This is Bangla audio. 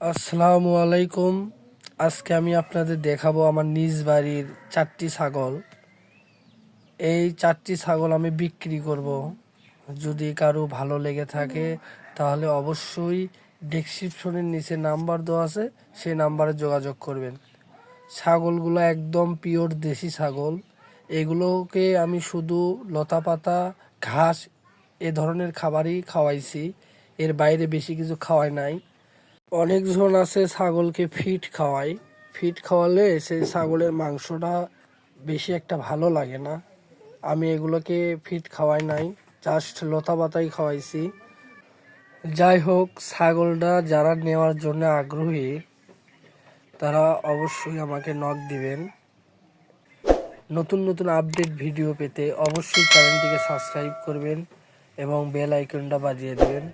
আসসালামু আলাইকুম। আজকে আমি আপনাদের দেখাবো আমার নিজ বাড়ির চারটি ছাগল। এই চারটি ছাগল আমি বিক্রি করব। যদি কারও ভালো লেগে থাকে, তাহলে অবশ্যই ডেসক্রিপশনের নিচে নাম্বার দেওয়া আছে, সেই নাম্বারে যোগাযোগ করবেন। ছাগলগুলো একদম পিওর দেশি ছাগল। এগুলোকে আমি শুধু লতা পাতা ঘাস, এ ধরনের খাবারই খাওয়াইছি। এর বাইরে বেশি কিছু খাওয়াই নাই। অনেকজন আছে ছাগলকে ফিট খাওয়ায়। ফিট খাওয়ালে সেই ছাগলের মাংসটা বেশি একটা ভালো লাগে না। আমি এগুলোকে ফিট খাওয়াই নাই জাস্ট লতা পাতাই খাওয়াইছি। যাই হোক, ছাগলটা যারা নেওয়ার জন্য আগ্রহী, তারা অবশ্যই আমাকে নক দিবেন। নতুন নতুন আপডেট ভিডিও পেতে অবশ্যই চ্যানেলটিকে সাবস্ক্রাইব করবেন এবং বেল আইকনটা বাজিয়ে দেবেন।